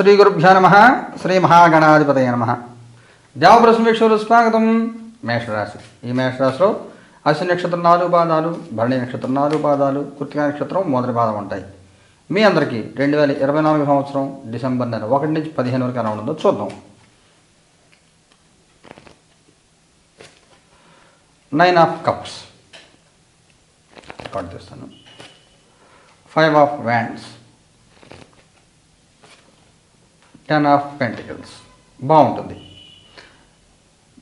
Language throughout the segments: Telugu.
శ్రీ గురుభ్యో నమ. శ్రీ మహాగణాధిపతయ నమ. దేవప్రసమీక్షలు స్వాగతం. మేషరాశి. ఈ మేషరాశిలో అశ్విని నక్షత్రం నాలుగు పాదాలు భరణి నక్షత్రం నాలుగు పాదాలు కృతికా నక్షత్రం మొదటి పాదం ఉంటాయి. మీ అందరికీ రెండు వేల ఇరవై నాలుగు సంవత్సరం డిసెంబర్ నెల ఒకటి నుంచి పదిహేను వరకు ఎలా ఉంటుందో చూద్దాం. Nine of cups. రికార్డ్ చేస్తాను. Five of wands. Ten of pentacles. బాగుంటుంది.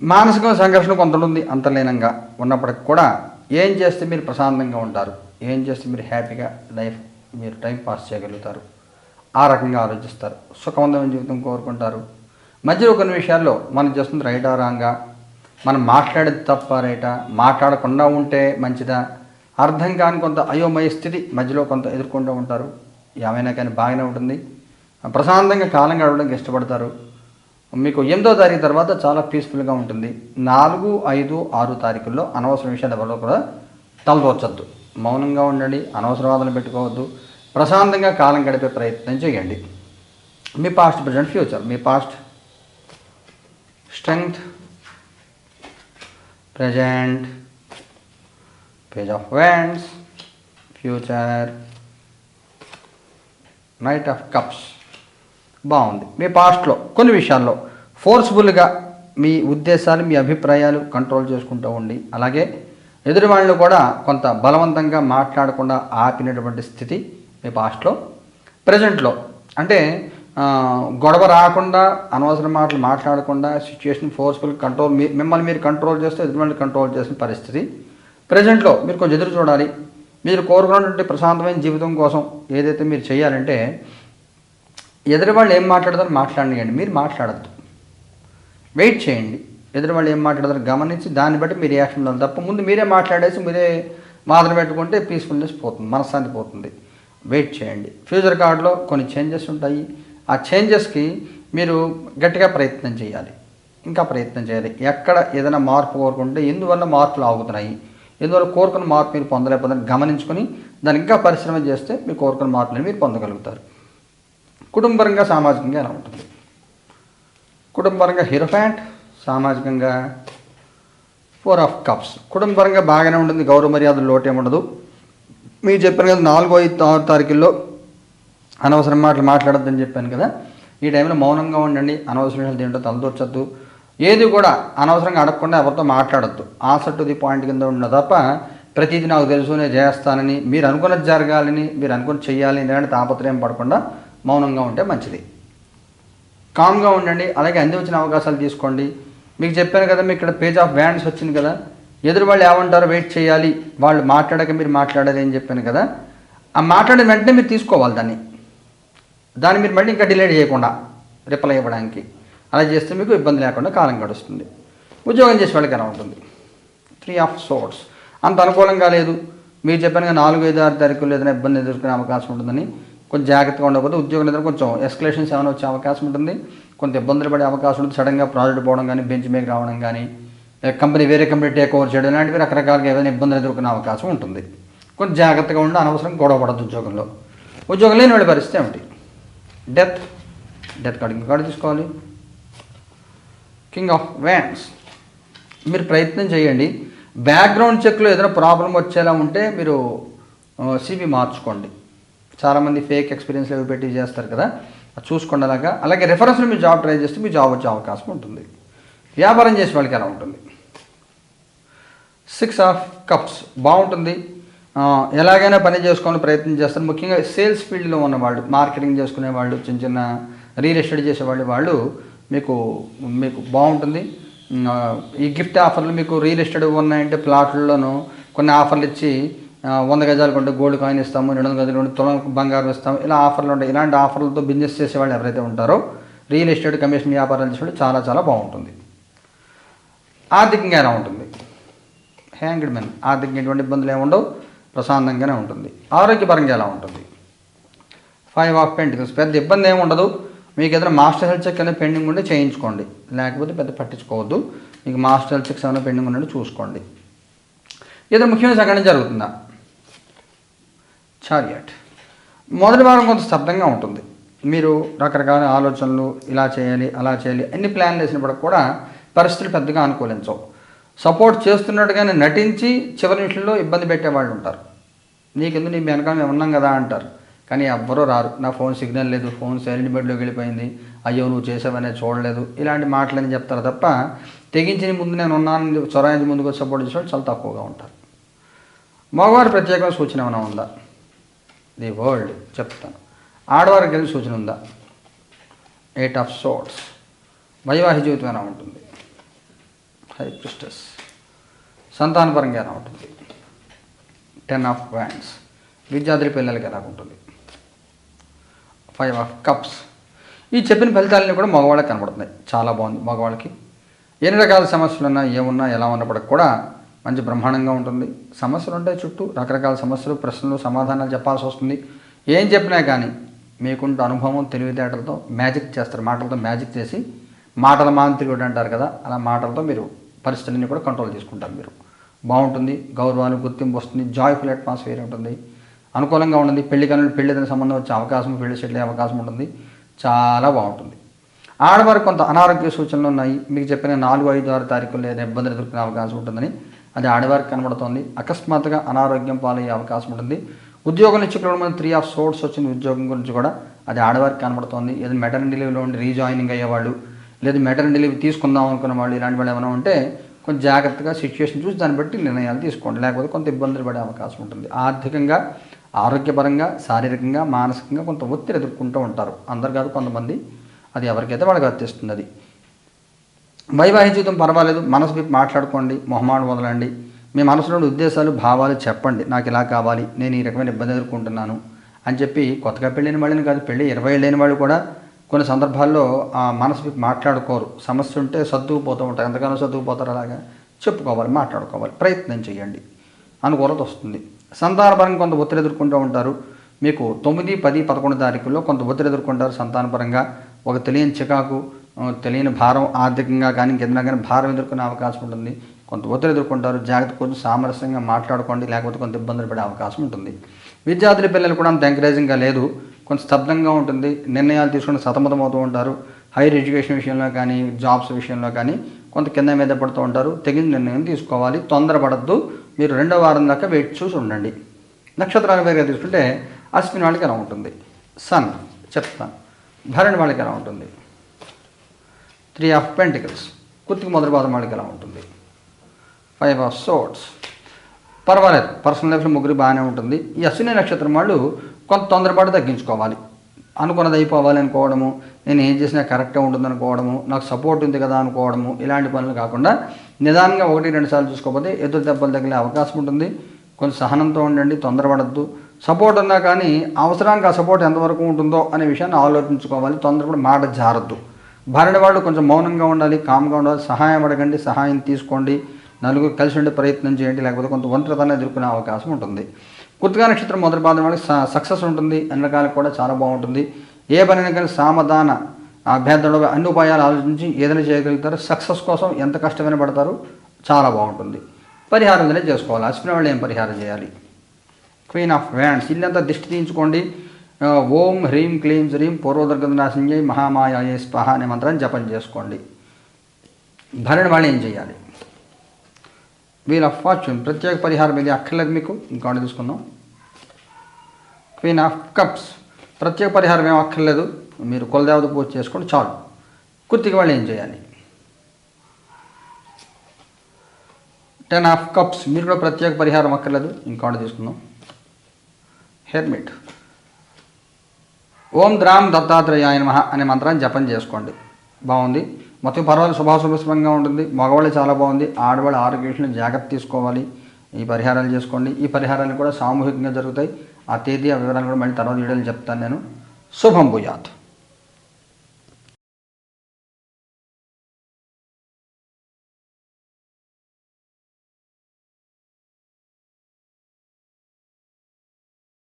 మానసిక సంఘర్షణ కొంత ఉంది అంతర్లీనంగా ఉన్నప్పటికి కూడా ఏం చేస్తే మీరు ప్రశాంతంగా ఉంటారు? ఏం చేస్తే మీరు హ్యాపీగా లైఫ్ మీరు టైం పాస్ చేయగలుగుతారు? ఆ రకంగా ఆలోచిస్తారు. సుఖవంతమైన జీవితం కోరుకుంటారు. మధ్యలో కొన్ని విషయాల్లో మనం చేస్తుంది రైటా రాంగా మనం మాట్లాడేది తప్ప రైటా మాట్లాడకుండా ఉంటే మంచిదా? అర్థం కాని కొంత అయోమయ స్థితి మధ్యలో కొంత ఎదుర్కొంటూ ఉంటారు. ఏమైనా కానీ బాగానే ఉంటుంది. ప్రశాంతంగా కాలం గడవడానికి ఇష్టపడతారు. మీకు ఎనిమిదో తారీఖు తర్వాత చాలా పీస్ఫుల్గా ఉంటుంది. నాలుగు ఐదు ఆరు తారీఖుల్లో అనవసర విషయాలు ఎవరో కూడా తలదోచద్దు మౌనంగా ఉండండి అనవసరవాదాలు పెట్టుకోవద్దు. ప్రశాంతంగా కాలం గడిపే ప్రయత్నం చేయండి. మీ past present future me past strength present page of wands future knight of cups బాగుంది. మీ పాస్ట్లో కొన్ని విషయాల్లో. ఫోర్స్ఫుల్గా మీ ఉద్దేశాలు మీ అభిప్రాయాలు కంట్రోల్ చేసుకుంటూ ఉండి అలాగే ఎదుటి వాళ్ళు కూడా కొంత బలవంతంగా మాట్లాడకుండా ఆపినటువంటి స్థితి మీ పాస్ట్లో. ప్రజెంట్లో అంటే గొడవ రాకుండా అనవసర మాటలు మాట్లాడకుండా సిచ్యుయేషన్ ఫోర్స్ఫుల్ కంట్రోల్ మిమ్మల్ని మీరు కంట్రోల్ చేస్తే ఎదుటి వాళ్ళని కంట్రోల్ చేసిన పరిస్థితి. ప్రజెంట్లో మీరు కొంచెం ఎదురు చూడాలి. మీరు కోరుకున్నటువంటి ప్రశాంతమైన జీవితం కోసం ఏదైతే మీరు చేయాలంటే ఎదురువాళ్ళు ఏం మాట్లాడతారో మాట్లాడనియండి. మీరు మాట్లాడద్దు. వెయిట్ చేయండి. ఎదురువాళ్ళు ఏం మాట్లాడతారు గమనించి దాన్ని బట్టి మీ రియాక్షన్ ఉండాలి తప్ప ముందు మీరే మాట్లాడేసి మీరే వాదన పెట్టుకుంటే పీస్ఫుల్నెస్ పోతుంది మనశ్శాంతి పోతుంది. వెయిట్ చేయండి. ఫ్యూచర్ కార్డులో కొన్ని చేంజెస్ ఉంటాయి. ఆ చేంజెస్కి మీరు గట్టిగా ప్రయత్నం చేయాలి. ఇంకా ప్రయత్నం చేయాలి. ఎక్కడ ఏదైనా మార్పు కోరుకుంటే ఎందువల్ల మార్పులు ఆగుతున్నాయి? ఎందువల్ల కోరుకున్న మార్పు మీరు పొందలేకపోతే గమనించుకొని దాన్ని ఇంకా పరిశ్రమ చేస్తే మీరు కోరుకున్న మార్పులను మీరు పొందగలుగుతారు. కుటుంబరంగా సామాజికంగా ఎలా ఉంటుంది? హీరో హీరోఫాంట్ సామాజికంగా ఫోర్ ఆఫ్ కప్స్. కుటుంబరంగా బాగానే ఉంటుంది గౌరవ మర్యాదలు లోటు ఉండదు మీరు చెప్పాను కదా నాలుగో ఐదు ఆరు తారీఖుల్లో అనవసరం మాటలు మాట్లాడొద్దని చెప్పాను కదా. ఈ టైంలో మౌనంగా ఉండండి అనవసరం విషయాలు తింటూ తలదొచ్చద్దు ఏది కూడా అనవసరంగా అడగకుండా ఎవరితో మాట్లాడొద్దు. ఆన్సర్ ది పాయింట్ కింద ఉండదు తప్ప ప్రతిదీ నాకు తెలుసు నేను చేస్తానని మీరు అనుకున్నది జరగాలని మీరు అనుకుని చేయాలి లేదంటే తాపత్రయం పడకుండా మౌనంగా ఉంటే మంచిది. కామ్గా ఉండండి అలాగే అంది వచ్చిన అవకాశాలు తీసుకోండి. మీకు చెప్పాను కదా మీకు ఇక్కడ పేజ్ ఆఫ్ బ్యాండ్స్ వచ్చింది కదా ఎదురు వాళ్ళు ఏమంటారో వెయిట్ చేయాలి వాళ్ళు మాట్లాడక మీరు మాట్లాడాలి అని చెప్పాను కదా ఆ మాట్లాడిన వెంటనే మీరు తీసుకోవాలి దాన్ని. దాన్ని మీరు మళ్ళీ ఇంకా డిలే చేయకుండా రిప్లై ఇవ్వడానికి. అలా చేస్తే మీకు ఇబ్బంది లేకుండా కాలం గడుస్తుంది. ఉద్యోగం చేసే వాళ్ళకి ఎలా ఉంటుంది? త్రీ ఆఫ్ సోర్ట్స్ అంత అనుకూలంగా లేదు. మీరు చెప్పాను కదా నాలుగు ఐదు ఆరు తారీఖులు ఏదైనా ఇబ్బంది ఎదుర్కొనే అవకాశం ఉంటుందని. కొంచెం జాగ్రత్తగా ఉండకపోతే ఉద్యోగం ఏదైనా కొంచెం ఎస్కలేషన్స్ ఏమైనా వచ్చే అవకాశం ఉంటుంది. కొంత ఇబ్బందులు పడే అవకాశం ఉంటుంది. సడన్గా ప్రాజెక్ట్ పోవడం కానీ బెంచ్ మీద రావడం కానీ కంపెనీ వేరే కంపెనీ టేక్ ఓవర్ చేయడం ఇలాంటివి రకరకాలుగా ఏదైనా ఇబ్బందులు ఎదుర్కొనే అవకాశం ఉంటుంది. కొంచెం జాగ్రత్తగా ఉండి అనవసరం గొడవ పడద్దు ఉద్యోగంలో. ఉద్యోగం లేని వాళ్ళ పరిస్థితి ఏమిటి? డెత్ డెత్ కార్డు కార్డు తీసుకోవాలి. కింగ్ ఆఫ్ వ్యాండ్స్ మీరు ప్రయత్నం చేయండి. బ్యాక్గ్రౌండ్ చెక్లో ఏదైనా ప్రాబ్లం వచ్చేలా ఉంటే మీరు సిబి మార్చుకోండి. చాలామంది ఫేక్ ఎక్స్పీరియన్స్ అవి పెట్టి చేస్తారు కదా. అది చూసుకోండి అలాగా. అలాగే రెఫరెన్స్లో మీరు జాబ్ ట్రై చేస్తే మీ జాబ్ వచ్చే అవకాశం ఉంటుంది. వ్యాపారం చేసే వాళ్ళకి ఎలా ఉంటుంది? సిక్స్ ఆఫ్ కప్స్ బాగుంటుంది. ఎలాగైనా పని చేసుకోవాలని ప్రయత్నం చేస్తారు. ముఖ్యంగా సేల్స్ ఫీల్డ్లో ఉన్న వాళ్ళు మార్కెటింగ్ చేసుకునే వాళ్ళు చిన్న చిన్న రియల్ ఎస్టేట్ చేసేవాళ్ళు వాళ్ళు మీకు మీకు బాగుంటుంది. ఈ గిఫ్ట్ ఆఫర్లు మీకు రియల్ ఎస్టేట్ ఉన్నాయంటే ప్లాట్లలోనూ కొన్ని ఆఫర్లు ఇచ్చి వంద గజాలు కొంటే గోల్డ్ కాయిన్ ఇస్తాము రెండు వందల గజాలు కొంటే తులం బంగారం ఇస్తాము ఇలా ఆఫర్లు ఉంటాయి. ఇలాంటి ఆఫర్లతో బిజినెస్ చేసేవాళ్ళు ఎవరైతే ఉంటారో రియల్ ఎస్టేట్ కమిషన్ వ్యాపారాలు చేసేవాళ్ళు చాలా చాలా బాగుంటుంది. ఆర్థికంగా ఎలా ఉంటుంది. హ్యాంగ్డ్ మెన్ ఆర్థికంగా ఎటువంటి ఇబ్బందులు ఏముండవు ప్రశాంతంగానే ఉంటుంది. ఆరోగ్యపరంగా ఎలా ఉంటుంది? ఫైవ్ ఆఫ్ పెయింటింగ్స్ పెద్ద ఇబ్బంది ఏమి ఉండదు. మీకు ఏదైనా మాస్టర్ హెల్త్ చెక్ అనేది పెండింగ్ ఉంటే చేయించుకోండి. లేకపోతే పెద్ద పట్టించుకోవద్దు. మీకు మాస్టర్ హెల్త్ చెక్స్ ఏమైనా పెండింగ్ ఉన్నట్టు చూసుకోండి. ఏదైనా ముఖ్యమైన సంఘటన జరుగుతుందా? చారియట్ మొదటి వారం కొంత స్తబ్దంగా ఉంటుంది. మీరు రకరకాల ఆలోచనలు ఇలా చేయాలి అలా చేయాలి అన్ని ప్లాన్లు వేసినప్పటికి కూడా పరిస్థితులు పెద్దగా అనుకూలించవు. సపోర్ట్ చేస్తున్నట్టుగానే నటించి చివరి నిమిషంలో ఇబ్బంది పెట్టే వాళ్ళు ఉంటారు. నీకెందుకు నీ వెనకాల మేము ఉన్నాం కదా అంటారు. కానీ ఎవ్వరూ రారు. నా ఫోన్ సిగ్నల్ లేదు ఫోన్ సైలెంట్ బెడ్లోకి వెళ్ళిపోయింది. అయ్యో నువ్వు చేసావనే చూడలేదు. ఇలాంటి మాటలని చెప్తారు తప్ప తెగించిన ముందు నేను ఉన్నాను చొరాయించి ముందుకు సపోర్ట్ చేసేవాళ్ళు చాలా తక్కువగా ఉంటారు. మగవారు ప్రత్యేకమైన సూచన ఏమైనా ఉందా? ది వరల్డ్ చెప్తాను. ఆడవారికి కలిసి సూచన ఉందా? ఎయిట్ ఆఫ్ సోట్స్ వైవాహిక జీవితం ఎలా ఉంటుంది? హై ప్రిస్టస్ సంతానపరంగా ఎలా ఉంటుంది? టెన్ ఆఫ్ బ్యాండ్స్ విద్యార్థుల పిల్లలకి ఎలా ఉంటుంది? ఫైవ్ ఆఫ్ కప్స్ ఈ చెప్పిన ఫలితాలన్నీ కూడా మగవాళ్ళకి కనబడుతున్నాయి. చాలా బాగుంది మగవాళ్ళకి. ఎన్ని రకాల సమస్యలు ఉన్నా ఏమున్నా ఎలా ఉన్నప్పటికి కూడా మంచి బ్రహ్మాండంగా ఉంటుంది. సమస్యలు ఉంటాయి చుట్టూ రకరకాల సమస్యలు ప్రశ్నలు సమాధానాలు చెప్పాల్సి వస్తుంది. ఏం చెప్పినా కానీ మీకుంటే అనుభవం తెలివితేటలతో మ్యాజిక్ చేస్తారు. మాటలతో మ్యాజిక్ చేసి మాటల మాంత్రికుడు అంటారు కదా అలా మాటలతో మీరు పరిస్థితులని కూడా కంట్రోల్ చేసుకుంటారు మీరు. బాగుంటుంది గౌరవాలు గుర్తింపు వస్తుంది జాయ్ఫుల్ అట్మాస్ఫియర్ ఉంటుంది. అనుకూలంగా ఉంటుంది పెళ్ళి కనులు పెళ్ళిదని సంబంధం వచ్చే అవకాశం పెళ్ళి చెట్లే అవకాశం ఉంటుంది. చాలా బాగుంటుంది. ఆడవారికి కొంత అనారోగ్య సూచనలు ఉన్నాయి. మీకు చెప్పిన నాలుగు ఐదు ఆరు తారీఖులు లేదా ఇబ్బందులు ఎదుర్కొనే అవకాశం ఉంటుందని అది ఆడవారికి కనబడుతోంది. అకస్మాత్తుగా అనారోగ్యం పాలయ్యే అవకాశం ఉంటుంది. ఉద్యోగం నుంచి ఇక్కడ త్రీ ఆఫ్ సోర్స్ వచ్చిన ఉద్యోగం గురించి కూడా అది ఆడవారికి కనబడుతోంది. ఏదో మెటర్నిటీ లీవ్లో ఉండి రీజాయినింగ్ అయ్యేవాళ్ళు లేదా మెటర్నిటీ లీవ్ తీసుకుందాం అనుకున్న వాళ్ళు ఇలాంటి వాళ్ళు ఏమైనా ఉంటే కొంచెం జాగ్రత్తగా సిచ్యువేషన్ చూసి దాన్ని బట్టి నిర్ణయాలు తీసుకోండి. లేకపోతే కొంత ఇబ్బందులు పడే అవకాశం ఉంటుంది. ఆర్థికంగా ఆరోగ్యపరంగా శారీరకంగా మానసికంగా కొంత ఒత్తిడి ఎదుర్కొంటూ ఉంటారు. అందరు కాదు కొంతమంది. అది ఎవరికైతే వాళ్ళకి వర్తిస్తుంది అది. వైవాహిక జీవితం పర్వాలేదు. మనసు విప్పి మాట్లాడుకోండి మొహమాట వదలండి. మీ మనసులోని ఉద్దేశాలు భావాలు చెప్పండి. నాకు ఇలా కావాలి. నేను ఈ రకమైన ఇబ్బంది ఎదుర్కొంటున్నాను అని చెప్పి కొత్తగా పెళ్ళైన వాళ్ళని కాదు పెళ్ళి ఇరవై ఏళ్ళైన వాళ్ళు కూడా కొన్ని సందర్భాల్లో ఆ మనసు విప్పి మాట్లాడుకోరు. సమస్య ఉంటే సర్దుకుపోతూ ఉంటారు. ఎంతగానో సర్దుకుపోతారు అలాగా. చెప్పుకోవాలి మాట్లాడుకోవాలి. ప్రయత్నం చేయండి అనుకూలత వస్తుంది. సంతానపరంగా కొంత ఒత్తిడి ఎదుర్కొంటూ ఉంటారు. మీకు తొమ్మిది పది పదకొండు తారీఖుల్లో కొంత ఒత్తిడి ఎదుర్కొంటారు సంతానపరంగా. ఒక తెలియని చికాకు తెలియని భారం ఆర్థికంగా కానీ ఇంకేదైనా కానీ భారం ఎదుర్కొనే అవకాశం ఉంటుంది. కొంత ఒత్తిడి ఎదుర్కొంటారు. జాగ్రత్త కొంచెం సామరస్యంగా మాట్లాడుకోండి. లేకపోతే కొంత ఇబ్బందులు పడే అవకాశం ఉంటుంది. విద్యార్థుల పిల్లలు కూడా అంత ఎంకరేజింగ్గా లేదు. కొంచెం స్తబ్దంగా ఉంటుంది. నిర్ణయాలు తీసుకుని సతమతమవుతూ ఉంటారు. హైయర్ ఎడ్యుకేషన్ విషయంలో కానీ జాబ్స్ విషయంలో కానీ కొంత కింద మీద పడుతూ ఉంటారు. తెగిన నిర్ణయం తీసుకోవాలి. తొందరపడద్దు. మీరు రెండో వారం దాకా వెయిట్ చూసి ఉండండి. నక్షత్రాల పేరుగా తీసుకుంటే అశ్విన్ వాళ్ళకి ఎలా ఉంటుంది? సన్ చెప్తాను. భరణ్ వాళ్ళకి ఎలా ఉంటుంది? త్రీ ఆఫ్ పెంటికల్స్ కుర్తికి మొదటి పాదం వాళ్ళకి ఎలా ఉంటుంది. ఫైవ్ ఆఫ్ సోట్స్ పర్వాలేదు. పర్సనల్ లైఫ్లో ముగ్గురు బాగానే ఉంటుంది. ఈ అశ్విని నక్షత్రం వాళ్ళు కొంత తొందరపాటు తగ్గించుకోవాలి. అనుకున్నది అయిపోవాలి అనుకోవడము. నేను ఏం చేసినా కరెక్ట్గా ఉంటుంది అనుకోవడము. నాకు సపోర్ట్ ఉంది కదా అనుకోవడము. ఇలాంటి పనులు కాకుండా నిదానంగా ఒకటి రెండు సార్లు చూసుకోకపోతే ఎదురు దెబ్బలు తగిలే అవకాశం ఉంటుంది. కొంచెం సహనంతో ఉండండి తొందరపడద్దు. సపోర్ట్ ఉన్నా కానీ అవసరానికి ఆ సపోర్ట్ ఎంతవరకు ఉంటుందో అనే విషయాన్ని ఆలోచించుకోవాలి. తొందరపడి మాట జారద్దు. భార్య వాళ్ళు కొంచెం మౌనంగా ఉండాలి కామ్గా ఉండాలి సహాయం అడగండి సహాయం తీసుకోండి నలుగురు కలిసి ఉండే ప్రయత్నం చేయండి లేకపోతే కొంత ఒంటరితనం ఎదుర్కొనే అవకాశం ఉంటుంది. కృతికా నక్షత్రం మొదటి పాదం వాళ్ళకి సక్సెస్ ఉంటుంది అన్ని రకాలకు కూడా చాలా బాగుంటుంది. ఏ పనైనా కానీ సామధాన అభ్యర్థులు అన్ని ఉపాయాలు ఆలోచించి ఏదైనా చేయగలుగుతారు. సక్సెస్ కోసం ఎంత కష్టమైన పడతారు చాలా బాగుంటుంది. పరిహారం అనేది చేసుకోవాలి. అశ్విన వాళ్ళు ఏం పరిహారం చేయాలి? క్వీన్ ఆఫ్ వ్యాండ్స్ ఇల్లంతా దిష్టి తీయించుకోండి. ఓం హ్రీం క్లీం శ్రీం పూర్వదుర్గనాశంజయ్ మహామాయాయ స్పహ అనే మంత్రాన్ని జపం చేసుకోండి. భరణ వాళ్ళు ఏం చేయాలి? వీల్ ఆఫ్ ఫార్చ్యూన్ ప్రత్యేక పరిహారం ఇది అక్కర్లేదు మీకు. ఇంకోటి తీసుకుందాం. క్వీన్ ఆఫ్ కప్స్ ప్రత్యేక పరిహారం ఏం అక్కర్లేదు. మీరు కులదేవత పూజ చేసుకోండి చాలు. కుర్తికి వాళ్ళు ఏం చేయాలి? టెన్ ఆఫ్ కప్స్ మీరు కూడా ప్రత్యేక పరిహారం అక్కర్లేదు. ఇంకోటి తీసుకుందాం. హెర్మిట్ ఓం ద్రాం దత్తాత్రేయాయ నమః అనే మంత్రాన్ని జపం చేసుకోండి. బాగుంది. మొత్తం పర్వాలేదు శుభాశుభ్రంగా ఉంటుంది. మగవాళ్ళు చాలా బాగుంది. ఆడవాళ్ళు ఆరోగ్య విషయంలో జాగ్రత్త తీసుకోవాలి. ఈ పరిహారాలు చేసుకోండి. ఈ పరిహారాలు కూడా సామూహికంగా జరుగుతాయి. ఆ తేదీ ఆ వివరాలు కూడా మళ్ళీ తర్వాత వీడియోలు చెప్తాను నేను. శుభం భూయాత్.